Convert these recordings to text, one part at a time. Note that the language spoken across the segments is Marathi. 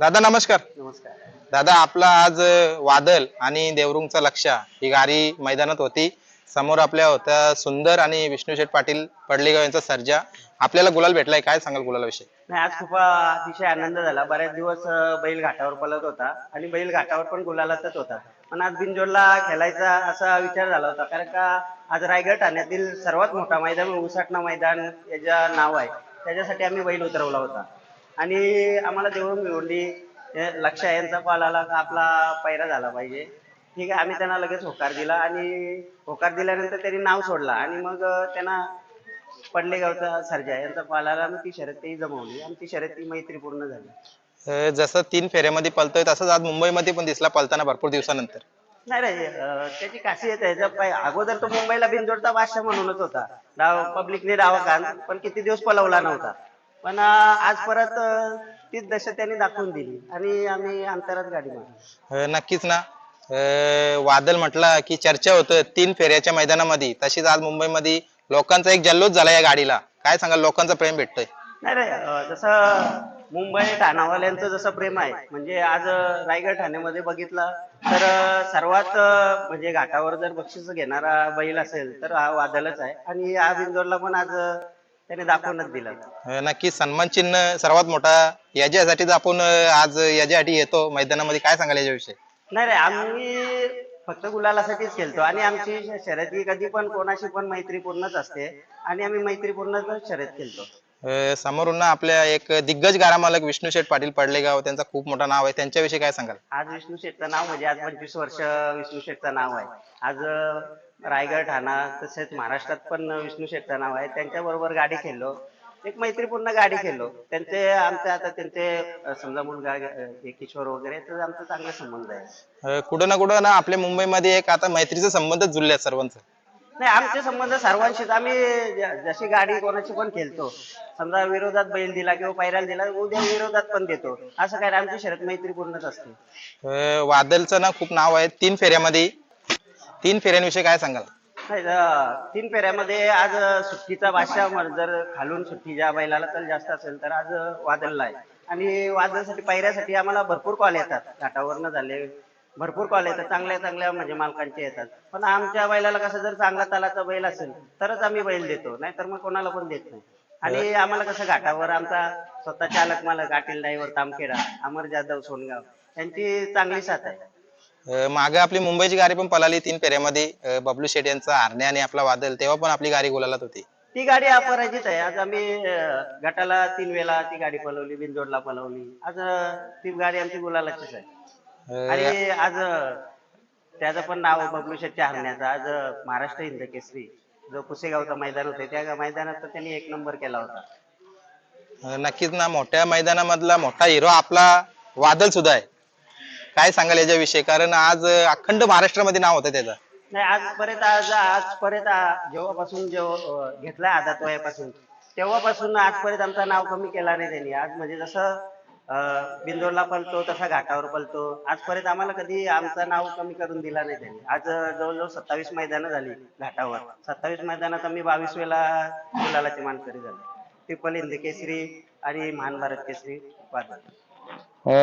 दादा नमस्कार. नमस्कार. दादा आपला आज वादल आणि देवरुंगचा लक्ष ही गाडी मैदानात होती. समोर आपल्या होत्या सुंदर आणि विष्णू शेठ पाटील पडलेगाव यांचा सर्जा. आपल्याला गुलाल भेटलाय काय सांगाल गुलालाविषयी? नाही आज खूप अतिशय आनंद झाला. बऱ्याच दिवस अं, बैल घाटावर पलत होता आणि बैल घाटावर पण गुलालातच होता. पण आज बिनजोडला खेळायचा असा विचार झाला होता कारण का आज रायगड ठाण्यातील सर्वात मोठा मैदान उसाटणा मैदान याच्या नाव आहे. त्याच्यासाठी आम्ही बैल उतरवला होता. आणि आम्हाला देवळून भिवंडी हे लक्ष यांचा कॉल आला का आपला पैरा झाला पाहिजे. ठीक आहे आम्ही त्यांना लगेच होकार दिला आणि होकार दिल्यानंतर त्यांनी नाव सोडला आणि मग त्यांना पडलेगावचा सर्जा यांचा कॉल आला मग ती शर्यत ती जमवली आणि ती शर्यत ती मैत्रीपूर्ण झाली. जसं तीन फेऱ्यामध्ये पलतोय तसंच आज मुंबईमध्ये पण दिसला पलताना भरपूर दिवसानंतर. नाही रे अं, त्याची खासियत आहे अगोदर तो मुंबईला बिनजोडचा बादशाह म्हणूनच होता. डाव पब्लिकने डावा कान पण किती दिवस पलवला नव्हता. पण आज परत तीच दशा त्यांनी दाखवून दिली आणि आम्ही अंतरात गाडी मारली. अ, नक्कीच ना. अ, वादल म्हटला की चर्चा होतं तीन फेऱ्याच्या मैदानामध्ये. तशीच आज मुंबईमध्ये लोकांचा एक जल्लोष झाला या गाडीला. काय सांगाल लोकांचं प्रेम भेटतंय? नाही रे अं, जसं मुंबई ठाणावाल्यांचं जसं प्रेम आहे म्हणजे आज अं, रायगड ठाण्यामध्ये बघितलं तर अं, सर्वात अं, म्हणजे घाटावर जर बक्षीस घेणारा बैल असेल तर हा वादलच आहे. आणि या बिंदोरला पण आज अं, त्याने दाखवूनच दिलं. अ, नक्कीच सन्मान चिन्ह सर्वात मोठा याच्यासाठीच आपण आज याच्यासाठी येतो मैदानामध्ये. काय सांगाल याच्याविषयी? नाही रे आम्ही फक्त गुलालासाठीच खेळतो आणि आमची शर्यती कधी पण कोणाशी पण मैत्रीपूर्णच असते आणि आम्ही मैत्रीपूर्णच शर्यत खेळतो. अ, समोरून ना आपल्या एक दिग्गज गारा मालक विष्णू शेठ पाटील पडलेगाव त्यांचा खूप मोठं नाव आहे. त्यांच्याविषयी काय सांगाल? आज विष्णू शेठचं नाव म्हणजे आज पंचवीस वर्ष विष्णू शेठचं नाव आहे. आज अं, रायगड ठाणा तसेच महाराष्ट्रात पण विष्णू शेठचं नाव आहे. त्यांच्या बरोबर गाडी खेळलो. एक मैत्रीपूर्ण गाडी खेळलो. त्यांचे आमचे आता त्यांचे समजा मुलगा हे किशोर वगैरे तर आमचा चांगला संबंध आहे. कुठं ना कुठं ना आपल्या मुंबईमध्ये एक आता मैत्रीचे संबंधच जुळले आहेत सर्वांचं. नाही आमचे संबंध सर्वांशीच. आम्ही जशी गाडी कोणाची पण खेळतो समजा विरोधात बैल दिला किंवा पैराला दिला उद्या विरोधात पण देतो. असं काय नाही, आमची शर्यत मैत्रीपूर्णच असते. वादलचं ना खूप नाव आहे तीन फेऱ्यामध्ये. तीन फेऱ्यांविषयी काय सांगाल? नाही, अं, तीन फेऱ्यामध्ये आज अं, सुट्टीचा बादशाह जर खालून सुट्टी ज्या बैलाला तर जास्त असेल तर आज अं, आहे. आणि वादलसाठी पायऱ्यासाठी आम्हाला भरपूर कॉल येतात. घाटावरनं झाले भरपूर कॉल येतात. चांगल्या चांगल्या म्हणजे मालकांचे येतात. पण आमच्या बैलाला कसं जर चांगला तालाचा बैल असेल तरच आम्ही बैल देतो. नाही तर मग कोणाला पण देत नाही. आणि आम्हाला कसं घाटावर आमचा स्वतः चालक मालक अटील ड्रायव्हर तामखेडा अमर जाधव सोनगाव यांची चांगली साथ आहे. मागे आपली मुंबईची गाडी पण पळाली तीन फेऱ्यामध्ये. अ, बबलू शेठ यांचा हरणे आणि आपला वादल तेव्हा पण आपली गाडी गुलालात होती. ती गाडी अपराजित आहे. आज आम्ही अं, गटाला तीन वेळा ती गाडी पलवली बिनजोडला पलवली. आज अं, ती गाडी आमची गुलालाचीच आहे. अ, आणि आज अं, त्याचं पण नाव बबलू शेटच्या हरण्याचं आज अं, महाराष्ट्र हिंद केसरी जो पुसेगावचा मैदान होते त्या मैदानात तर त्यांनी एक नंबर केला होता. नक्कीच ना मोठ्या मैदानामधला मोठा हिरो आपला वादल सुद्धा आहे. काय सांगाल याच्याविषयी? कारण आज अखंड महाराष्ट्रामध्ये नाव होतं त्याचं. नाही आजपर्यंत आज आजपर्यंत आ- जेव्हापासून जेव्हा अं, घेतलाय आदात वयापासून तेव्हापासून आजपर्यंत आमचं नाव कमी केला नाही त्यांनी. आज म्हणजे जसं अं, बिंदोरला पलतो तसा घाटावर पलतो. आजपर्यंत आम्हाला कधी आमचं नाव कमी करून दिला नाही त्यांनी. आज अं, जवळजवळ सत्तावीस मैदानं झाली घाटावर. सत्तावीस मैदानात आम्ही बावीस वेळा गुलालाची मानकरी झाली. ट्रिपल हिंद केसरी आणि महान भारत केसरी वादळ अ,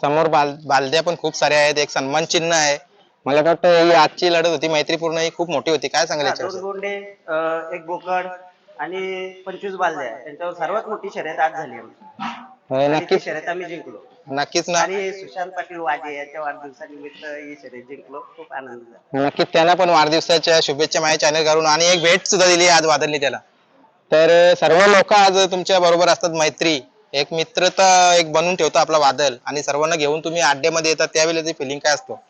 समोर बाल बालद्या पण खूखूप साऱ्या आहेत. एक सन्मान चिन्ह आहे. मला वाटतं ही आजची लढत होती. मैत्रीपूर्ण ही खूप मोठी होती. काय सांगाल हा, दोन याच्याविषयी गोंडे अं, एक बोकड आणि पंचवीस बालद्या. त्यांच्यावर सर्वात मोठी शर्यत आज झाली आमची. अ, आणि ती नक्कीच. शर्यत आम्ही जिंकलो. नक्कीच ना. आणि सुशांत पाटील वाजे यांच्या वाढदिवसानिमित्त ही शर्यत जिंकलो. खूप आनंद झाला. नक्कीच. त्यांना पण वाढदिवसाच्या शुभेच्छा माझ्या चॅनल करून आणि एक भेट सुद्धा दिली आज वादलनी त्याला तर अ, सर्व लोक आज तुमच्या बरोबर असतात. मैत्री. एक मित्रता एक बनवून ठेवतो आपला वादल. आणि सर्वांना घेऊन तुम्ही अड्ड्यामध्ये येतात त्यावेळेला फिलिंग काय असतो?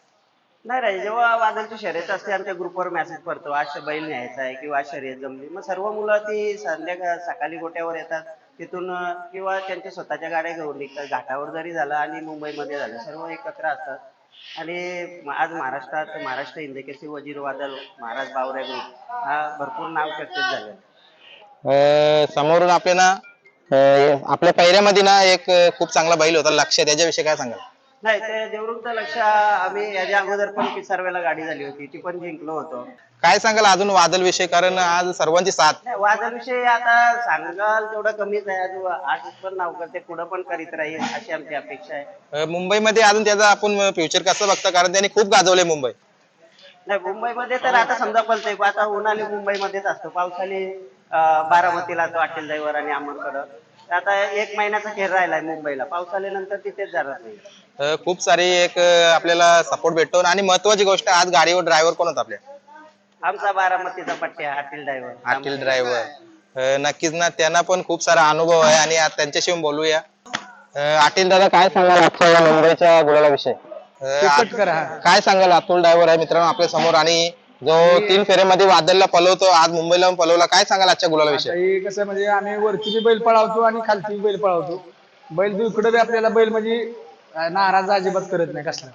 नाही रे जेव्हा वादळची शर्यत असते आमच्या ग्रुपवर मेसेज पडतो. आज बैल न्यायचा आहे किंवा आज शर्यत जमली. मग सर्व मुलं ती संध्याकाळ सकाळी गोट्यावर येतात. तिथून किंवा त्यांच्या स्वतःच्या गाड्या घेऊन निघतात. घाटावर जरी झालं आणि मुंबईमध्ये झालं सर्व एकत्र असतात. आणि आज महाराष्ट्रात महाराष्ट्र हिंदकेसरी वजीर वादळ महाराज बावरे ग्रुप हा भरपूर नाव चर्चेत झालं समोरून आपल्या ना अ, आपल्या पहिऱ्यामध्ये ना एक खूप चांगला बैल होता. लक्ष त्याच्याविषयी काय सांगाल? नाही ते देवरुखचं लक्ष आम्ही याच्या अगोदर पण पिसारवेला गाडी झाली होती. ती पण जिंकलो होतो. काय सांगाल अजून वादल विषय कारण आज सर्वांची साथ. नाही वादळविषयी आता सांगाल तेवढं कमीच आहे. अजून आज पण नाव करते पुढं पण करीत राहील अशी आमची अपेक्षा आहे. अं, मुंबईमध्ये अजून त्याचा आपण फ्युचर कसं बघता? कारण त्यांनी खूप गाजवले मुंबई. नाही मुंबईमध्ये तर आता समजा पलतय. आता उन्हाळी मुंबईमध्येच असतो. पावसाळी अं, बारामतीला तो अटेल ड्रायव्हर आणि अमरकडं आता एक महिन्याचा खेळ राहिलाय मुंबईला. पावसाळ्यानंतर तिथेच जाणार नाही. अं, खूप सारी एक अं, आपल्याला सपोर्ट भेटतो. आणि महत्वाची गोष्ट आज गाडीवर ड्रायव्हर कोण होता आपल्या? आमचा बारामतीचा पट्ट्या अटेल ड्रायव्हर आटील ड्रायव्हर नक्कीच ना त्यांना पण खूप सारा अनुभव आहे. आणि आज त्यांच्याशी पण बोलूया. अं, आटील दादा काय सांगाल आजच्या या मुंबईच्या गुलाला विषय? काय सांगाल? अतुल ड्रायव्हर आहे मित्रांनो आपल्यासमोर आणि जो तीन फेऱ्यामध्ये वादलला पलवतो आज मुंबईला पलवला. काय सांगाल आजच्या गुलाला विषय? काही कसं म्हणजे आम्ही वरती बी बैल पळावतो आणि खालती बी बैल पळावतो. बैल इकडे बी आपल्याला बैल म्हणजे अं, नाराज अजिबात करत नाही कसला.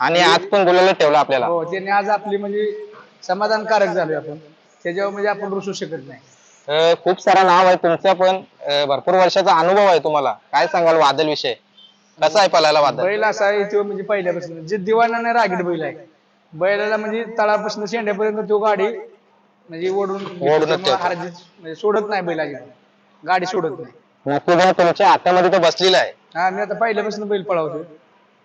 आणि आज पण गुलाला ठेवला आपल्याला. हो त्यांनी आज आपली म्हणजे समाधानकारक झालोय आपण त्याच्यावर म्हणजे आपण रुसू शकत नाही. अं, खूप सारा नाव आहे तुमचं पण. अं, भरपूर वर्षाचा अनुभव आहे तुम्हाला. काय सांगाल वादल विषय? कसा आहे पलायला वादल बैल असा आहे तो म्हणजे पहिल्यापासून. जे दिवाना नाही रागीट बैल आहे. बैलाला म्हणजे तळापासून शेंड्यापर्यंत तो गाडी म्हणजे ओढून ओढूनच त्यामुळे ठेवतो. हरजीत म्हणजे सोडत नाही बैल अजिबात. गाडी सोडत नाही. तुमच्या हातामध्ये तो बसलेला आहे. हा मी आता पहिल्यापासून बैल पळावतो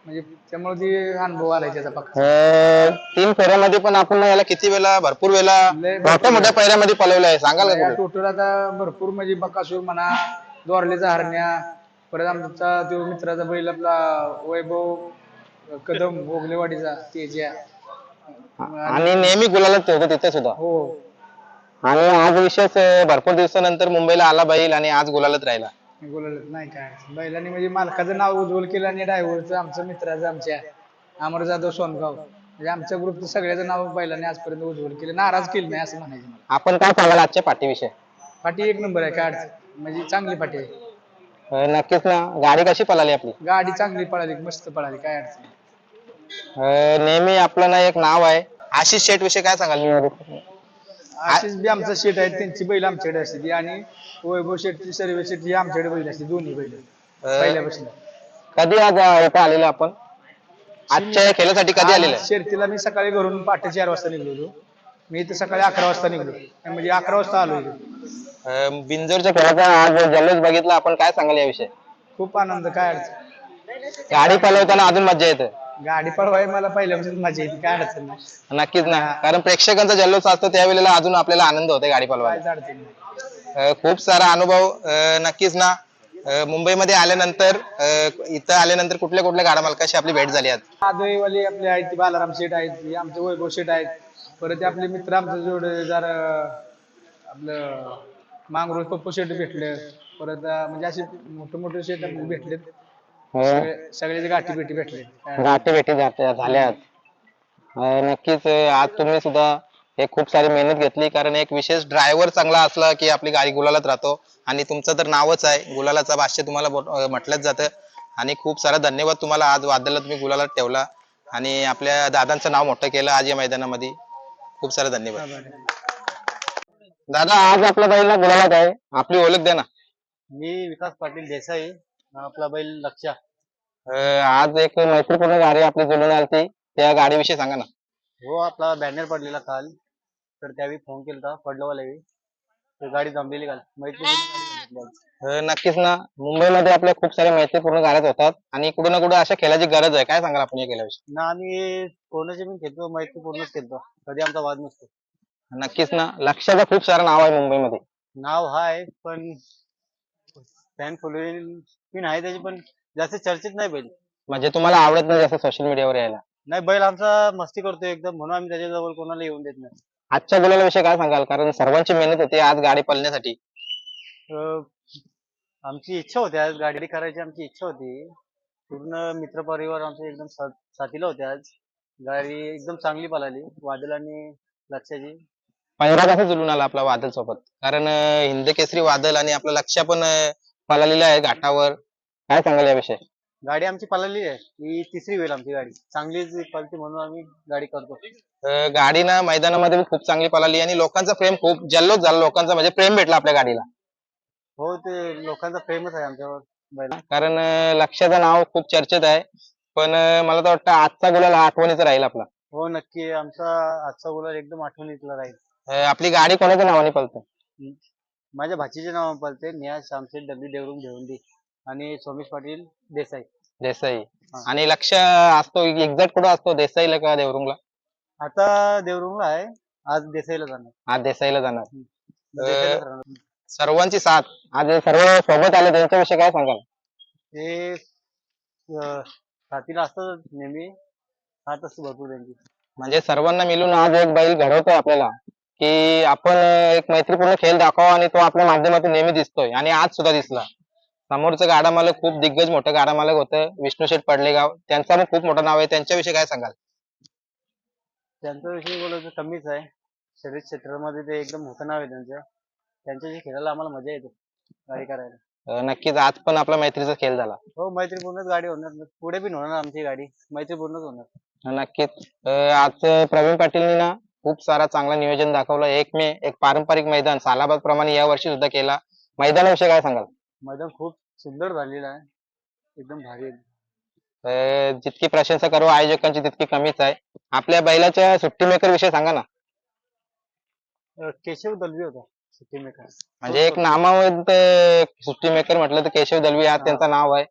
म्हणजे त्यामुळे ती अनुभव आलाय त्याचा पक्का. अं, तीन फेऱ्यामध्ये पण आपण याला किती वेळा भरपूर वेळा लय भरपूर मोठ्या मोठ्या फेऱ्यामध्ये पलवलं आहे. सांगाल का या कुठे? टोटल आता भरपूर म्हणजे बकासूर म्हणा दोरलेचा हरण्या परत आमचा तो मित्राचा बैल आपला वैभव कदम भोगलेवाडीचा तेजा आणि नेहमी गुलालाच ठेवतो तिथे सुद्धा. हो. आणि आज विशेष अं, भरपूर दिवसानंतर मुंबईला आला बैल आणि आज गुलालत राहिला. बोलायला नाही काय. बैलांनी म्हणजे मालकाचं नाव उज्ज्वल केलं आणि ड्रायव्हरचं आमचं मित्राचं आमच्या. अमर जाधव सोनगाव. म्हणजे आमच्या ग्रुपचं सगळ्याचं नाव बैलांनी आजपर्यंत उज्ज्वल केलं. नाराज केलं नाही असं म्हणायचं मला. आपण काय सांगाल आजच्या पाठीविषयी? पाठी एक नंबर आहे काय अडचण. म्हणजे चांगली पाठी आहे. नक्कीच ना. गाडी कशी पळाली आपली? गाडी चांगली पळाली मस्त पळाली काय अडचण नाही. नेहमी आपलं ना एक नाव आहे. आशिष शेठ विषयी काय सांगाल? अशीच बी आमचं शेट आहेत त्यांची बैल आमच्याकडे असते ती आणि वैभव शेटची सर्व शेट ही आमच्याकडे बैल असते दोन्ही बैल. पहिल्यापासून. कधी आज अं, इथं आलेलो आपण? आजच्या या खेळासाठी कधी आलेलं? आहे शेरतीला मी सकाळी घरून पहाटे चार वाजता निघलो होतो. मी इथं सकाळी अकरा वाजता निघलो. म्हणजे अकरा वाजता आलो इथं अं, बिंजोरच्या खेळाचा आज जल्लोष बघितला. आपण काय सांगाल याविषयी? खूप आनंद काय अडचण? गाडी पळवताना अजून मजा येते. गाडी पळवाय मला पहिल्यापासून मजा येते काय अडचण नाही. नक्कीच ना. कारण प्रेक्षकांचा जल्लोष असतो त्यावेळेला अजून आपल्याला आनंद होते गाडी पळवायला कायच अडचण नाही. अं, खूप सारा अनुभव अं, नक्कीच ना. अं, मुंबईमध्ये आल्यानंतर अं, इथं आल्यानंतर कुठल्या कुठल्या गाडा मालकाशी आपली भेट झाली आज? आदळीवाली आपले आहेत ती बालाराम शेठ आहेत ती आमचे वैभव शेठ आहेत. परत ते आपले मित्र आमचं जोडदार अं, आपलं मांगरोज पप्पू शेठ भेटले. परत म्हणजे असे मोठे मोठे शेठ आपले भेटलेत सगळे- गाठी भेटी भेटले. गाठी भेटी झाल्यात. अं, नक्कीच अं, आज तुम्ही सुद्धा हे खूप सारी मेहनत घेतली कारण एक विशेष ड्रायव्हर चांगला असला की आपली गाडी गुलालात राहतो. आणि तुमचं तर नावच आहे गुलालाचा भाष्य तुम्हाला बोट- अं, म्हटलंच जातं. आणि खूप सारा धन्यवाद तुम्हाला आज वादळात तुम्ही गुलालात ठेवला. आणि आपल्या दादांचं नाव मोठं केलं आज या मैदानामध्ये. खूप सारा धन्यवाद. दादा आज आपल्या बैलला गुलालात आहे आपली ओळख द्या ना. मी विकास पाटील देसाई आपला बैल लक्षा अं, आज एक मैत्रीपूर्ण गाडी आपली जुळून आलती. त्या गाडीविषयी सांगा ना. हो आपला बॅनर पडलेला काल. तर त्यावेळी फोन केला होता पडलवाला तर गाडी जमलेली काल. माहिती अं, नक्कीच ना. मुंबईमध्ये आपल्या खूप साऱ्या मैत्रीपूर्ण गाड्यात होतात. आणि कुठे ना कुठे अशा खेळाची गरज आहे. काय सांगाल आपण या खेळाविषयी? ना आम्ही कोणाचे पण खेळतो मैत्री पूर्णच खेळतो. कधी आमचा वाद नसतो. नक्कीच ना. लक्षाचं खूप सारं नाव आहे मुंबईमध्ये. नाव हाय पण फॅन फॉलोईंग पण आहे त्याची पण जास्त चर्चेत नाही बैल. म्हणजे तुम्हाला आवडत नाही जास्त सोशल मीडियावर यायला? नाही बैल आमचा मस्ती करतो एकदम म्हणून आम्ही त्याच्याजवळ कोणाला येऊन देत नाही. आजच्या गुलालाविषयी काय सांगाल? कारण सर्वांची मेहनत होती आज गाडी पळण्यासाठी. अं, आमची इच्छा होती आज गाडी करायची आमची इच्छा होती. पूर्ण मित्रपरिवार आमचे एकदम साथ- साथीला होते आज. गाडी एकदम चांगली पळाली वादल आणि लक्षाची. पहिला कसा जुळून आला आपला वादल सोबत. कारण हिंद केसरी वादल आणि आपला लक्ष पण पळालेला आहे घाटावर. काय सांगाल याविषयी? गाडी आमची पळाली आहे. ही तिसरी वेळ आमची गाडी. चांगलीच पळते म्हणून आम्ही गाडी करतो. अं, गाडी ना मैदानामध्ये खूप चांगली पळाली आणि लोकांचा प्रेम खूप जल्लोष झाला लोकांचा म्हणजे प्रेम भेटला आपल्या गाडीला. हो ते लोकांचा प्रेमच आहे आमच्यावर. बैल. कारण अं, लक्षाचं नाव खूप चर्चेत आहे. पण अं, मला तर वाटतं आजचा गुलाल हा आठवणीचा राहील आपला. हो नक्की. आमचा आजचा गुलाल एकदम आठवणीतला राहील. आपली गाडी कोणाच्या नावाने पळते माझ्या भाचीचे नाव पळते निहाल शामशेठ डब्ल्यू देवरुम देवंडी आणि सोमेश पाटील देसाई. देसाई. आणि लक्ष असतो एक्झॅक्ट कुठं असतो? देसाईला का देवरुंगला आता देवरुमला आहे. आज देसाईला जाणार. आज देसाईला जाणार. सर्वांची साथ. आज सर्व सोबत आले त्यांच्याविषयी काय सांगाल? ते साथीला असतात नेहमी. साथ असते भरपूर त्यांची. म्हणजे सर्वांना मिळून आज एक बैल घडवतोय आपल्याला. की आपण एक मैत्रीपूर्ण खेळ दाखवा आणि तो आपल्या माध्यमातून नेहमी दिसतोय आणि आज सुद्धा दिसला. समोरचं गाडा मालक खूप दिग्गज मोठं गाडा मालक होतं. विष्णू शेठ पडलेगाव. त्यांचा पण खूप मोठं नाव आहे. त्यांच्याविषयी काय सांगाल? त्यांच्याविषयी बोलायचं कमीच आहे. शर्यत क्षेत्रामध्ये ते एकदम मोठं नाव आहे त्यांचं. त्यांच्याशी खेळायला आम्हाला मजा येते. गाडी करायला. अं, नक्कीच. आज पण आपला मैत्रीचा खेळ झाला. हो मैत्रीपूर्णच गाडी होणार. पुढे पण होणार आमची गाडी. मैत्रीपूर्णच होणार. नक्कीच. अं, आज प्रवीण पाटीलनी ना खूप सारा चांगला नियोजन दाखवलं. एक मे एक पारंपरिक मैदान. सालाबाद प्रमाणे या वर्षी सुद्धा केला. मैदानाविषयी काय सांगाल? मैदान खूप सुंदर झालेलं आहे. एकदम भारी आहे. अं, जितकी प्रशंसा करू आयोजकांची तितकी कमीच आहे. आपल्या बैलाच्या सुट्टी मेकर विषयी सांगा ना. अं, केशव दलवी होता सुट्टी मेकर म्हणजे एक नामावत अं, सुट्टी मेकर म्हटलं तर केशव दलवी हा. त्यांचं नाव आहे.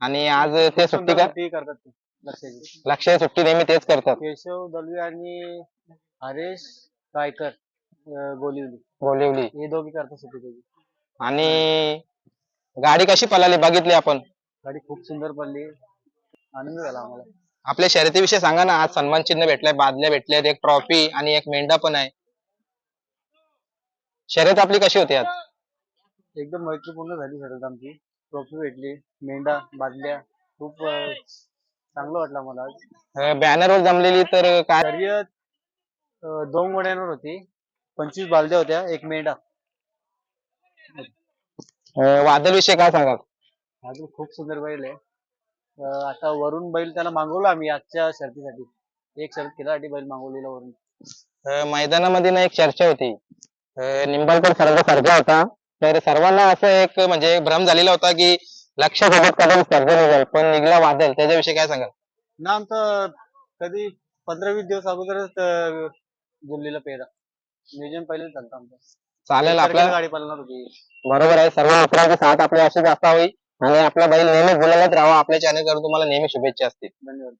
आणि आज ते सुट्टी का करतात ते लक्ष सुट्टी नेहमी तेच करतात. केशव दलवी आणि हरेश रायकर अं, गोलिवली बोलिवली. हे दोघे करतात सुट्टी त्याची आणि गाडी कशी पळाली? बघितली आपण. गाडी खूप सुंदर पडली. आनंद झाला आम्हाला. आपल्या शर्यतीविषयी सांगा ना आज सन्मान चिन्ह भेटलाय बादल्या भेटल्यात एक ट्रॉफी आणि एक मेंढा पण आहे. शर्यत आपली कशी होती आज? एकदम मैत्रीपूर्ण झाली शर्यत आमची. ट्रॉफी भेटली मेंढा बादल्या खूप अं, चांगलं वाटलं मला आज. बॅनरवर जमलेली तर काय? शर्यत दोन वड्यांवर होती. पंचवीस बालद्या होत्या एक मेंढा. वादल विषयी काय सांगाल? अजून खूप सुंदर बैल आहे. अं, आता वरून बैल त्याला मागवला आम्ही आजच्या शर्तीसाठी. एक शर्त केल्यासाठी बैल मागवलेला वरून अं, मैदानामध्ये ना एक चर्चा होती. अं, निंबाळकर सरांचा सर्जा होता. तर सर्वांना असं एक म्हणजे भ्रम झालेला होता की लक्ष सोबत कदम सर्जा निघाल पण निघला वादल. त्याच्याविषयी काय सांगाल? ना आमचं कधी पंधरा वीस दिवस अगोदरच अं, बोललेला पेरा. नियोजन पहिलेच झालं आमचं. चालेल तारखेला आपला गाडी पळणार होती. बरोबर आहे सर्व मित्रांची साथ आपली अशीच असावी आणि आपला बैल नेहमी बोलायलाच राहावा आपल्या चॅनल करून तुम्हाला नेहमी शुभेच्छा असतील. धन्यवाद.